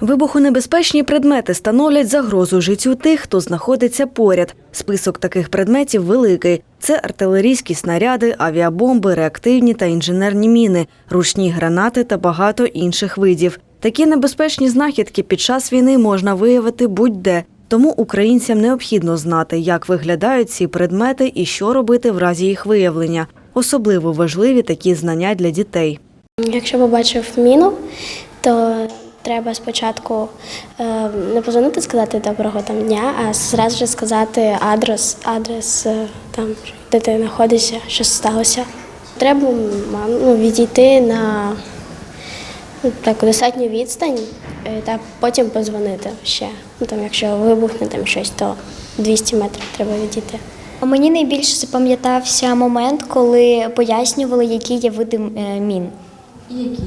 Вибухонебезпечні предмети становлять загрозу життю тих, хто знаходиться поряд. Список таких предметів великий. Це артилерійські снаряди, авіабомби, реактивні та інженерні міни, ручні гранати та багато інших видів. Такі небезпечні знахідки під час війни можна виявити будь-де. Тому українцям необхідно знати, як виглядають ці предмети і що робити в разі їх виявлення. Особливо важливі такі знання для дітей. Якщо побачив міну, то треба спочатку е, не позвонити сказати доброго там дня, а зразу ж сказати адрес, адрес е, там, де ти знаходишся, що сталося. Треба ну, відійти на ну, таку достатню відстань е, та потім позвонити ще. Ну, там, якщо вибухне там щось, то 200 метрів треба відійти. Мені найбільше запам'ятався момент, коли пояснювали, які є види мін. Які?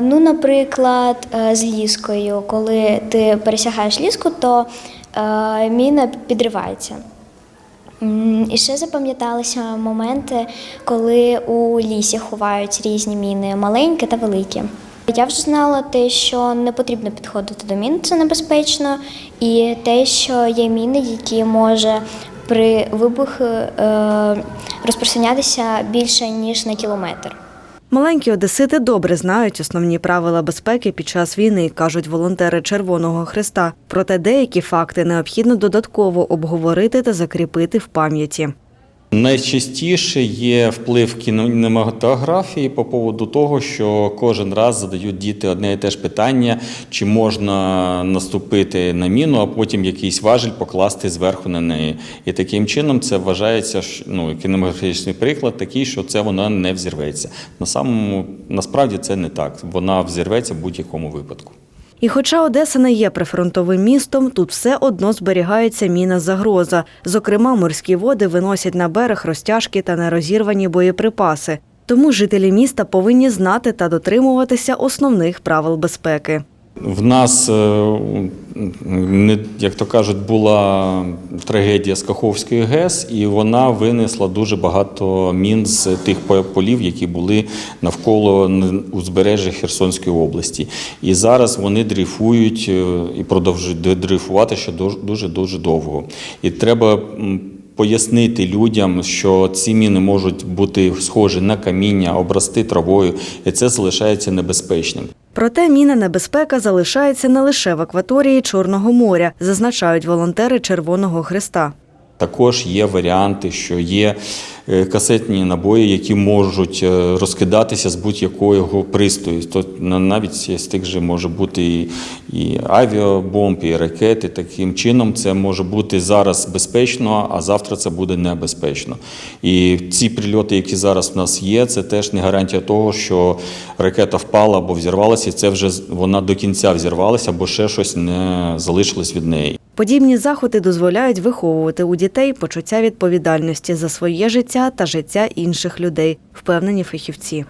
Ну, наприклад, е, з ліскою. Коли ти пересягаєш ліску, то е, міна підривається. І ще запам'яталися моменти, коли у лісі ховають різні міни, маленькі та великі. Я вже знала те, що не потрібно підходити до мін, це небезпечно, і те, що є міни, які може при вибуху е, розпространятися більше ніж на кілометр. Маленькі одесити добре знають основні правила безпеки під час війни, кажуть волонтери Червоного Христа. Проте деякі факти необхідно додатково обговорити та закріпити в пам'яті. Найчастіше є вплив кінематографії по поводу того, що кожен раз задають діти одне і те ж питання, чи можна наступити на міну, а потім якийсь важіль покласти зверху на неї. І таким чином це вважається що, ну, кінематографічний приклад такий, що це вона не взірветься. На самому насправді це не так. Вона взірветься в будь-якому випадку. І хоча Одеса не є прифронтовим містом, тут все одно зберігається міна загроза. Зокрема, морські води виносять на берег розтяжки та нерозірвані боєприпаси. Тому жителі міста повинні знати та дотримуватися основних правил безпеки. В нас, е, не- як то кажуть, була трагедія з Каховської ГЕС, і вона винесла дуже багато мін з тих полів, які були навколо узбережжя Херсонської області. І зараз вони дрейфують е, і продовжують дрейфувати ще дуже дуже довго. І треба. Пояснити людям, що ці міни можуть бути схожі на каміння, обрасти травою, і це залишається небезпечним. Проте міна небезпека залишається не лише в акваторії Чорного моря, зазначають волонтери Червоного Христа. Також є варіанти, що є е, касетні набої, які можуть е, розкидатися з будь-якого пристрою. То на- навіть з тих же може бути і, і авіабомб, і ракети. Таким чином це може бути зараз безпечно, а завтра це буде небезпечно. І ці прильоти, які зараз в нас є, це теж не гарантія того, що ракета впала або взірвалася, і це вже вона до кінця взірвалася, або ще щось не залишилось від неї. Подібні заходи дозволяють виховувати у дітей почуття відповідальності за своє життя та життя інших людей, впевнені фахівці.